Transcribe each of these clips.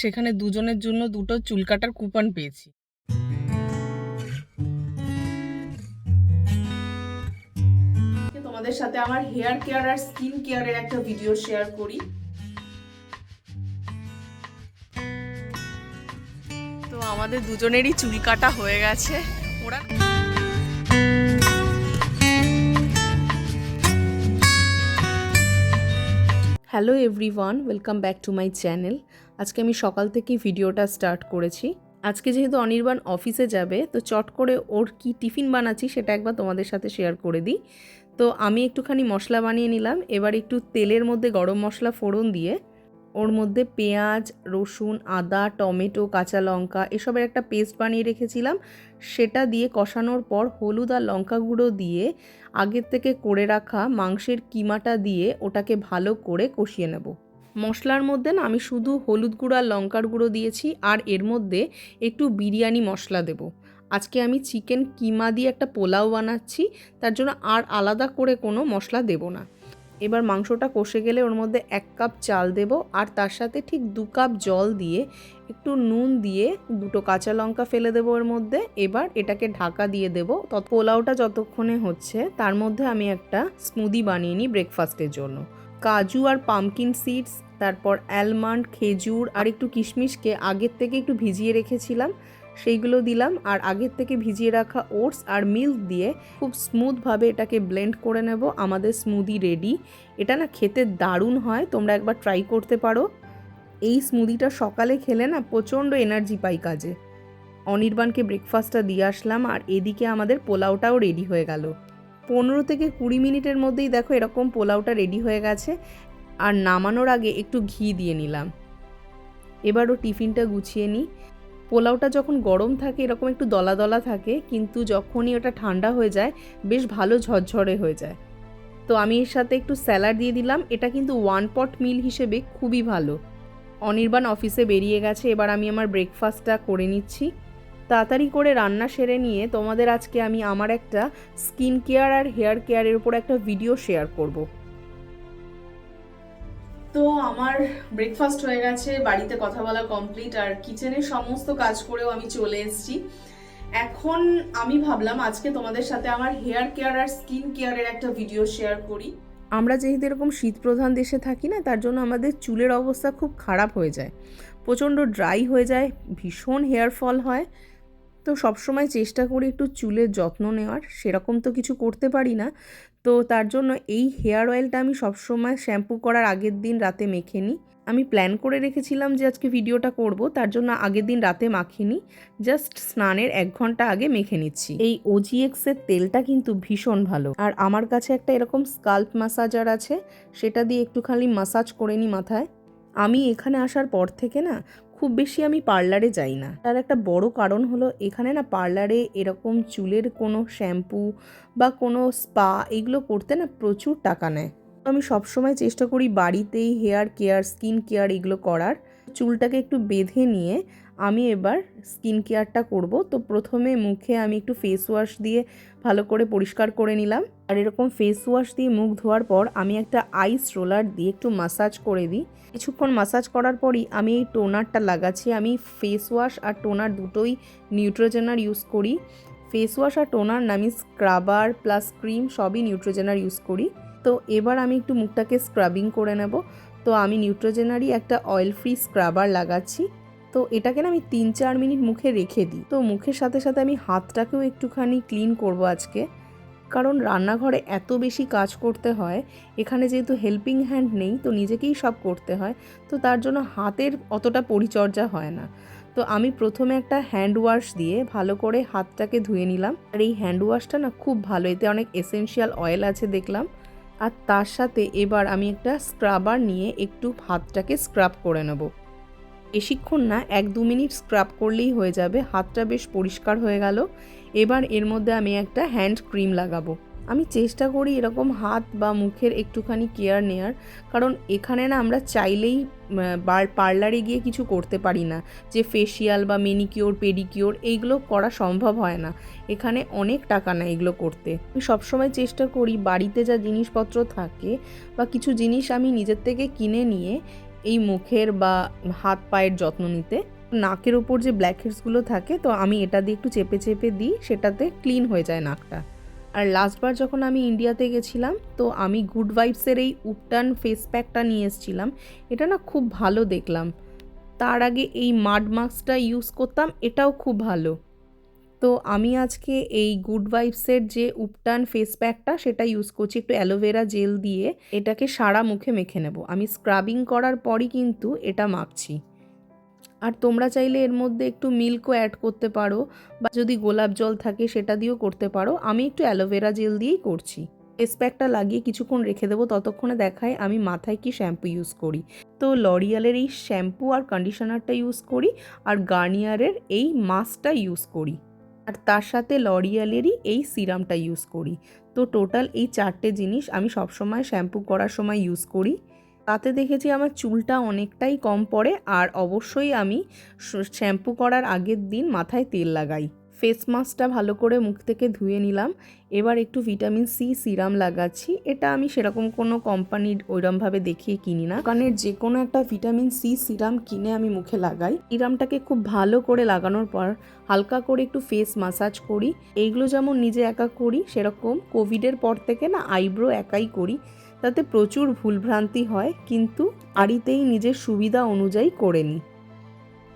সেখানে দুজনের জন্য দুটো চুল কাটার কুপন পেয়েছি। তোমাদের সাথে আমার হেয়ার কেয়ার আর স্কিন কেয়ারের একটা ভিডিও শেয়ার করি। তো আমাদের দুজনেরই চুল কাটা হয়ে গেছে। ওরা hello everyone welcome back to my channel আজকে আমি সকাল থেকেই ভিডিওটা স্টার্ট করেছি। আজকে যেহেতু অনির্বাণ অফিসে যাবে, তো চট করে ওর কি টিফিন বানাচ্ছি সেটা একবার তোমাদের সাথে শেয়ার করে দিই। তো আমি একটুখানি মশলা বানিয়ে নিলাম, এবার একটু তেলের মধ্যে গরম মশলা ফোড়ন দিয়ে, ওর মধ্যে পেঁয়াজ, রসুন, আদা, টমেটো, কাঁচা লঙ্কা এসবের একটা পেস্ট বানিয়ে রেখেছিলাম। সেটা দিয়ে কষানোর পর হলুদ আর লঙ্কা গুঁড়ো দিয়ে আগের থেকে করে রাখা মাংসের কিমাটা দিয়ে ওটাকে ভালো করে কষিয়ে নেব। মশলার মধ্যে না আমি শুধু হলুদ গুঁড়ো আর লঙ্কার গুঁড়ো দিয়েছি আর এর মধ্যে একটু বিরিয়ানি মশলা দেব। আজকে আমি চিকেন কিমা দিয়ে একটা পোলাও বানাচ্ছি, তার জন্য আর আলাদা করে কোনো মশলা দেব না। এবার মাংসটা কষে গেলে ওর মধ্যে এক কাপ চাল দেব আর তার সাথে ঠিক দু কাপ জল দিয়ে একটু নুন দিয়ে দুটো কাঁচা লঙ্কা ফেলে দেবো এর মধ্যে। এবার এটাকে ঢাকা দিয়ে দেব। তত পোলাওটা যতক্ষণে হচ্ছে, তার মধ্যে আমি একটা স্মুদি বানিয়ে নিই ব্রেকফাস্টের জন্য। কাজু আর পামকিন সিডস তারপর অ্যালমন্ড, খেজুর আর একটু কিশমিশকে আগের থেকে একটু ভিজিয়ে রেখেছিলাম। সেইগুলো দিলাম আর আগের থেকে ভিজিয়ে রাখা ওটস আর মিল্ক দিয়ে খুব স্মুথভাবে এটাকে ব্লেন্ড করে নেব। আমাদের স্মুদি রেডি। এটা না খেতে দারুণ হয়, তোমরা একবার ট্রাই করতে পারো। এই স্মুদিটা সকালে খেলে না প্রচণ্ড এনার্জি পাই কাজে। অনির্বাণকে ব্রেকফাস্টটা দিয়ে আসলাম আর এদিকে আমাদের পোলাওটাও রেডি হয়ে গেল। পনেরো থেকে কুড়ি মিনিটের মধ্যেই দেখো এরকম পোলাওটা রেডি হয়ে গেছে। আর নামানোর আগে একটু ঘি দিয়ে নিলাম। এবারও টিফিনটা গুছিয়ে নিই। পোলাওটা যখন গরম থাকে, এরকম একটু দলা দলা থাকে, কিন্তু যখনই ওটা ঠান্ডা হয়ে যায়, বেশ ভালো ঝরঝরে হয়ে যায়। তো আমি এর সাথে একটু স্যালাড দিয়ে দিলাম। এটা কিন্তু ওয়ান পট মিল হিসেবে খুবই ভালো। অনির্বাণ অফিসে বেরিয়ে গেছে। এবার আমি আমার ব্রেকফাস্টটা করে নিচ্ছি। তাড়াতাড়ি করে রান্না সেরে নিয়ে তোমাদের আজকে আমি আমার একটা স্কিন কেয়ার আর হেয়ার কেয়ারের উপর একটা ভিডিও শেয়ার করব। তো আমার ব্রেকফাস্ট হয়ে গেছে, বাড়িতে কথা বলা কমপ্লিট আর কিচেনের সমস্ত কাজ করেও আমি চলে এসেছি। এখন আমি ভাবলাম আজকে তোমাদের সাথে আমার হেয়ার কেয়ার আর স্কিন কেয়ারের একটা ভিডিও শেয়ার করি। আমরা যেহেতু এরকম শীতপ্রধান দেশে থাকি না, তার জন্য আমাদের চুলের অবস্থা খুব খারাপ হয়ে যায়। প্রচণ্ড ড্রাই হয়ে যায়, ভীষণ হেয়ার ফল হয়। তো সবসময় চেষ্টা করি একটু চুলের যত্ন নেওয়ার, সেরকম তো কিছু করতে পারি না। তো তার জন্য এই হেয়ার অয়েলটা আমি সবসময় শ্যাম্পু করার আগের দিন রাতে মেখে নিই। আমি প্ল্যান করে রেখেছিলাম যে আজকে ভিডিওটা করব, তার জন্য আগের দিন রাতে মাখিনি জাস্ট স্নানের এক ঘণ্টা আগে মেখে নিচ্ছি। এই ওজিএক্সের তেলটা কিন্তু ভীষণ ভালো। আর আমার কাছে একটা এরকম স্কাল্প মাসাজার আছে, সেটা দিয়ে একটুখানি মাসাজ করে নিই মাথায়। আমি এখানে আসার পর থেকে না খুব বেশি আমি পার্লারে যাই না। তার একটা বড় কারণ হলো, এখানে না পার্লারে এরকম চুলের কোনো শ্যাম্পু বা কোনো স্পা এগুলো করতে না প্রচুর টাকা নেয়। আমি সবসময় চেষ্টা করি বাড়িতেই হেয়ার কেয়ার, স্কিন কেয়ার এগুলো করার। চুলটাকে একটু বেঁধে নিয়ে আমি এবার স্কিন কেয়ারটা করব। তো প্রথমে মুখে আমি একটু ফেস ওয়াশ দিয়ে ভালো করে পরিষ্কার করে নিলাম। আর এরকম ফেস ওয়াশ দিয়ে মুখ ধোয়ার পর আমি একটা আইস রোলার দিয়ে একটু মাসাজ করে দিই। কিছুক্ষণ মাসাজ করার পরই আমি এই টোনারটা লাগাচ্ছি। আমি ফেস ওয়াশ আর টোনার দুটোই নিউট্রোজেনার ইউজ করি। ফেস ওয়াশ আর টোনার না, আমি স্ক্রাবার প্লাস ক্রিম সবই নিউট্রোজেনার ইউজ করি। তো এবার আমি একটু মুখটাকে স্ক্রাবিং করে নেব। তো আমি নিউট্রোজেনারই একটা অয়েল ফ্রি স্ক্রাবার লাগাচ্ছি। তো এটাকে না আমি তিন চার মিনিট মুখে রেখে দিই। তো মুখের সাথে সাথে আমি হাতটাকেও একটুখানি ক্লিন করব আজকে। কারণ রান্নাঘরে এত বেশি কাজ করতে হয়, এখানে যেহেতু হেল্পিং হ্যান্ড নেই, তো নিজেকেই সব করতে হয়। তো তার জন্য হাতের অতটা পরিচর্যা হয় না। তো আমি প্রথমে একটা হ্যান্ড ওয়াশ দিয়ে ভালো করে হাতটাকে ধুয়ে নিলাম। আর এই হ্যান্ড ওয়াশটা না খুব ভালো, এতে অনেক এসেনশিয়াল অয়েল আছে দেখলাম। আর তার সাথে এবার আমি একটা স্ক্রাবার নিয়ে একটু হাতটাকে স্ক্রাব করে নেব। বেশিক্ষণ না, এক দু মিনিট স্ক্রাব করলেই হয়ে যাবে। হাতটা বেশ পরিষ্কার হয়ে গেল। এবার এর মধ্যে আমি একটা হ্যান্ড ক্রিম লাগাবো। আমি চেষ্টা করি এরকম হাত বা মুখের একটুখানি কেয়ার নেয়ার, কারণ এখানে না আমরা চাইলেই পার্লারে গিয়ে কিছু করতে পারি না। যে ফেসিয়াল বা মেনিকিওর পেডিকিওর এইগুলো করা সম্ভব হয় না। এখানে অনেক টাকা নেয় এগুলো করতে। আমি সবসময় চেষ্টা করি বাড়িতে যা জিনিসপত্র থাকে বা কিছু জিনিস আমি নিজের থেকে কিনে নিয়ে এই মুখের বা হাত পায়ের যত্ন নিতে। নাকের ওপর যে ব্ল্যাক হেডসগুলো থাকে, তো আমি এটা দিয়ে একটু চেপে চেপে দিই, সেটাতে ক্লিন হয়ে যায় নাকটা। আর লাস্টবার যখন আমি ইন্ডিয়াতে গেছিলাম, তো আমি গুড ভাইবসের এই উপটান ফেস প্যাকটা নিয়ে এসেছিলাম, এটা না খুব ভালো দেখলাম। তার আগে এই মাড মাস্কটা ইউজ করতাম, এটাও খুব ভালো। তো আমি আজকে এই গুড ভাইবসের যে উপটান ফেস প্যাকটা সেটা ইউজ করছি একটু অ্যালোভেরা জেল দিয়ে। এটাকে সারা মুখে মেখে নেব। আমি স্ক্রাবিং করার পরই কিন্তু এটা মাখছি। আর তোমরা চাইলে এর মধ্যে একটু মিল্কও অ্যাড করতে পারো, বা যদি গোলাপ জল থাকে সেটা দিয়েও করতে পারো। আমি একটু অ্যালোভেরা জেল দিয়েই করছি। ফেস প্যাকটা লাগিয়ে কিছুক্ষণ রেখে দেবো। ততক্ষণে দেখায় আমি মাথায় কি শ্যাম্পু ইউজ করি। তো লরিয়ালের এই শ্যাম্পু আর কন্ডিশনারটা ইউজ করি, আর গার্নিয়ারের এই মাস্কটা ইউজ করি। আর তার সাথে লরিয়ালেরই এই সিরামটা ইউজ করি। তো টোটাল এই চারটে জিনিস আমি সবসময় শ্যাম্পু করার সময় ইউজ করি। তাতে দেখেছি আমার চুলটা অনেকটাই কম পড়ে আর অবশ্যই আমি শ্যাম্পু করার আগের দিন মাথায় তেল লাগাই। ফেস মাস্কটা ভালো করে মুখ থেকে ধুয়ে নিলাম। এবার একটু ভিটামিন সি সিরাম লাগাচ্ছি। এটা আমি সেরকম কোনো কোম্পানির ওইরমভাবে দেখিয়ে কিনি না। দোকানের যে কোনো একটা ভিটামিন সি সিরাম কিনে আমি মুখে লাগাই। সিরামটাকে খুব ভালো করে লাগানোর পর হালকা করে একটু ফেস মাসাজ করি। এইগুলো যেমন নিজে একা করি, সেরকম কোভিডের পর থেকে না আইব্রো একাই করি। তাতে প্রচুর ভুলভ্রান্তি হয়, কিন্তু বাড়িতেই নিজের সুবিধা অনুযায়ী করে নিই।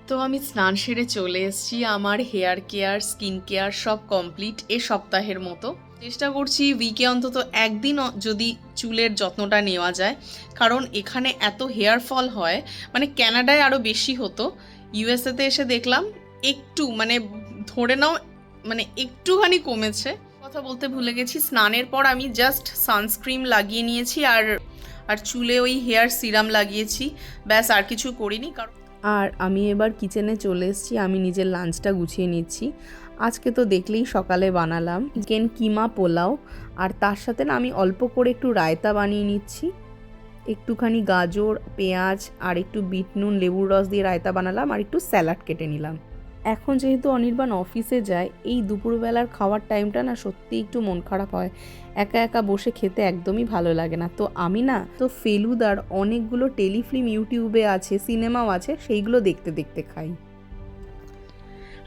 তো আমি স্নান সেরে চলে এসেছি। আমার হেয়ার কেয়ার স্কিন কেয়ার সব কমপ্লিট এ সপ্তাহের মতো। চেষ্টা করছি উইকে অন্তত একদিন যদি চুলের যত্নটা নেওয়া যায়। কারণ এখানে এত হেয়ার ফল হয় মানে ক্যানাডায় আরও বেশি হতো। ইউএসএতে এসে দেখলাম একটু মানে ধরে নাও মানে একটুখানি কমেছে। কথা বলতে ভুলে গেছি, স্নানের পর আমি জাস্ট সানস্ক্রিন লাগিয়ে নিয়েছি আর আর চুলে ওই হেয়ার সিরাম লাগিয়েছি। ব্যাস, আর কিছু করিনি। কারণ আর আমি এবার কিচেনে চলে এসেছি, আমি নিজের লাঞ্চটা গুছিয়ে নিচ্ছি। আজকে তো দেখলেই সকালে বানালাম। চিকেন কিমা পোলাও, আর তার সাথে না আমি অল্প করে একটু রায়তা বানিয়ে নিচ্ছি। একটুখানি গাজর, পেঁয়াজ, আর একটু বিট নুন, লেবুর রস দিয়ে রায়তা বানালাম, আর একটু স্যালাড কেটে নিলাম। এখন যেহেতু অনির্বাণ অফিসে যায়, এই দুপুরবেলার খাওয়ার টাইমটা না সত্যি একটু মন খারাপ হয়। একা একা বসে খেতে একদমই ভালো লাগে না। তো আমি না, তো ফেলুদার অনেকগুলো টেলিফিল্ম ইউটিউবে আছে, সিনেমাও আছে, সেইগুলো দেখতে দেখতে খাই।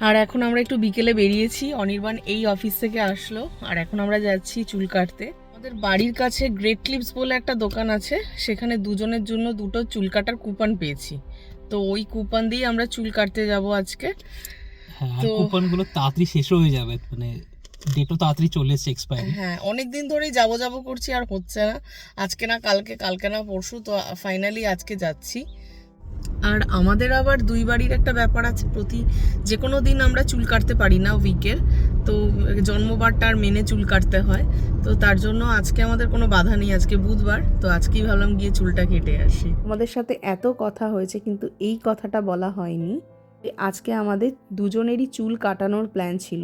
আর এখন আমরা একটু বিকেলে বেরিয়েছি, অনির্বাণ এই অফিস থেকে আসলো। আর এখন আমরা যাচ্ছি চুল কাটতে। আমাদের বাড়ির কাছে গ্রেট ক্লিপস বলে একটা দোকান আছে, সেখানে দুজনের জন্য দুটো চুল কাটার কুপন পেয়েছি। তো ওই কুপন দিয়ে আমরা চুল কাটতে যাব আজকে। হ্যাঁ তো- কুপনগুলো তাড়াতাড়ি শেষ হয়ে যাবে মানে ডেটও তাড়াতাড়ি চলে এসেছে এক্সপায়ারি হ্যাঁ অনেক দিন ধরেই যাব যাব করছি আর হচ্ছে না। আজকে না কালকে কালকে না পরশু তো ফাইনালি আজকে যাচ্ছি। আর আমাদের আবার দুই বাড়ির একটা ব্যাপার আছে, প্রতি যে কোনো দিন আমরা চুল কাটতে পারি না উইকের, তো জন্মবারটা আর মেনে চুল কাটতে হয়, তো তার জন্য আজকে আমাদের কোনো বাধা নেই, আজকে বুধবার, তো আজকেই ভাবলাম গিয়ে চুলটা কেটে আসি। আমাদের সাথে এত কথা হয়েছে, কিন্তু এই কথাটা বলা হয়নি। আজকে আমাদের দুজনেরই চুল কাটানোর প্ল্যান ছিল।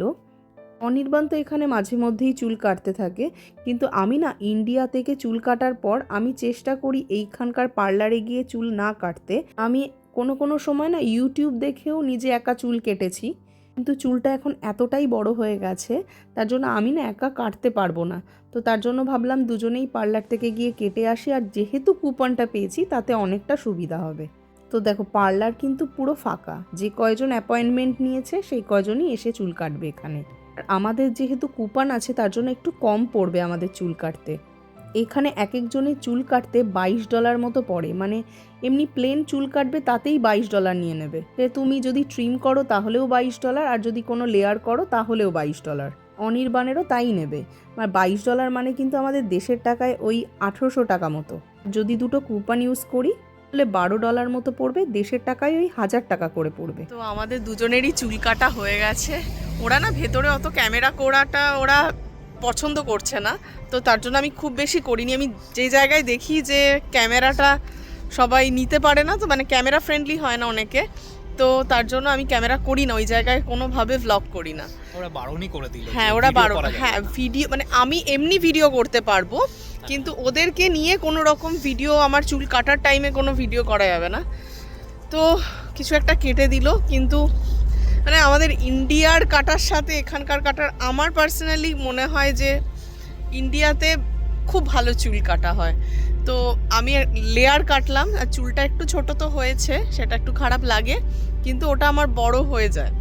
অনির্বাণ তো এখানে মাঝে মধ্যেই চুল কাটতে থাকে, কিন্তু আমি না ইন্ডিয়া থেকে চুল কাটার পর আমি চেষ্টা করি এইখানকার পার্লারে গিয়ে চুল না কাটতে। আমি কোনো কোনো সময় না ইউটিউব দেখেও নিজে একা চুল কেটেছি, কিন্তু চুলটা এখন এতটাই বড় হয়ে গেছে, তার জন্য আমি না একা কাটতে পারব না। তো তার জন্য ভাবলাম দুজনেই পার্লার থেকে গিয়ে কেটে আসি, আর যেহেতু কুপনটা পেয়েছি তাতে অনেকটা সুবিধা হবে। তো দেখো, পার্লার কিন্তু পুরো ফাঁকা, যে কয়জন অ্যাপয়েন্টমেন্ট নিয়েছে সেই কয়জনই এসে চুল কাটবে এখানে। আমাদের যেহেতু কুপন আছে, তার জন্য একটু কম পড়বে আমাদের চুল কাটতে। এখানে এক একজনের চুল কাটতে বাইশ ডলার মতো পড়ে। মানে এমনি প্লেন চুল কাটবে, তাতেই বাইশ ডলার নিয়ে নেবে। তুমি যদি ট্রিম করো, তাহলেও বাইশ ডলার, আর যদি কোনো লেয়ার করো, তাহলেও বাইশ ডলার। অনির্বাণেরও তাই নেবে। আর বাইশ ডলার মানে কিন্তু আমাদের দেশের টাকায় ওই আঠেরোশো টাকা মতো। যদি দুটো কুপন ইউজ করি তাহলে বারো ডলার মতো পড়বে, দেশের টাকায় ওই হাজার টাকা করে পড়বে। তো আমাদের দুজনেরই চুল কাটা হয়ে গেছে। ওরা না ভেতরে অত ক্যামেরা করাটা ওরা পছন্দ করছে না। তো তার জন্য আমি খুব বেশি করিনি। আমি যে জায়গায় দেখি যে ক্যামেরাটা সবাই নিতে পারে না, তো মানে ক্যামেরা ফ্রেন্ডলি হয় না অনেকে। তো তার জন্য আমি ক্যামেরা করি না ওই জায়গায় কোনোভাবে ভ্লগ করি না। ওরা বারণই করে দিল হ্যাঁ ওরা বারো হ্যাঁ ভিডিও মানে আমি এমনি ভিডিও করতে পারব কিন্তু ওদেরকে নিয়ে কোনো রকম ভিডিও আমার চুল কাটার টাইমে কোনো ভিডিও করা যাবে না। তো কিছু একটা কেটে দিল কিন্তু মানে আমাদের ইন্ডিয়ার কাটার সাথে এখানকার কাটার আমার পার্সোনালি মনে হয় যে ইন্ডিয়াতে খুব ভালো চুল কাটা হয়। তো আমি লেয়ার কাটলাম, আর চুলটা একটু ছোট তো হয়েছে, সেটা একটু খারাপ লাগে, কিন্তু ওটা আমার বড় হয়ে যায়।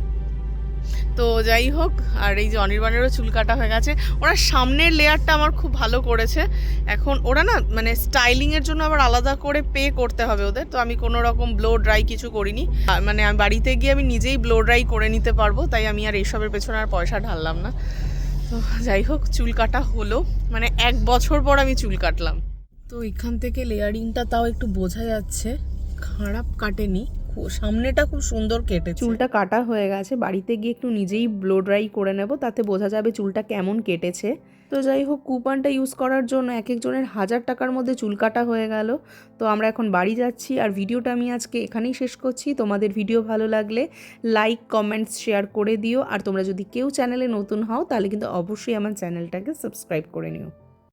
তো যাই হোক, আর এই যে অনির্বাণেরও চুল কাটা হয়ে গেছে। ওরা সামনের লেয়ারটা আমার খুব ভালো করেছে। এখন ওরা না মানে স্টাইলিংয়ের জন্য আবার আলাদা করে পে করতে হবে ওদের। তো আমি কোনো রকম ব্লো ড্রাই কিছু করিনি। মানে আমি বাড়িতে গিয়ে আমি নিজেই ব্লো ড্রাই করে নিতে পারব, তাই আমি আর এইসবের পেছনে আর পয়সা ঢাললাম না। তো যাই হোক চুল কাটা হলো। মানে এক বছর পর আমি চুল কাটলাম। তো এখান থেকে লেয়ারিংটা তাও একটু বোঝা যাচ্ছে। খারাপ কাটেনি। সামনেটা খুব সুন্দর কেটে চুলটা কাটা হয়ে গেছে। বাড়িতে গিয়ে একটু নিজেই ব্লো ড্রাই করে নেব তাতে বোঝা যাবে চুলটা কেমন কেটেছে। তো যাই হোক কুপনটা ইউজ করার জন্য এক একজনের হাজার টাকার মধ্যে চুল কাটা হয়ে গেল। তো আমরা এখন বাড়ি যাচ্ছি আর ভিডিওটা আমি আজকে এখানেই শেষ করছি। তোমাদের ভিডিও ভালো লাগলে লাইক কমেন্টস শেয়ার করে দিও। আর তোমরা যদি কেউ চ্যানেলে নতুন হও, তাহলে কিন্তু অবশ্যই আমার চ্যানেলটাকে সাবস্ক্রাইব করে নিও।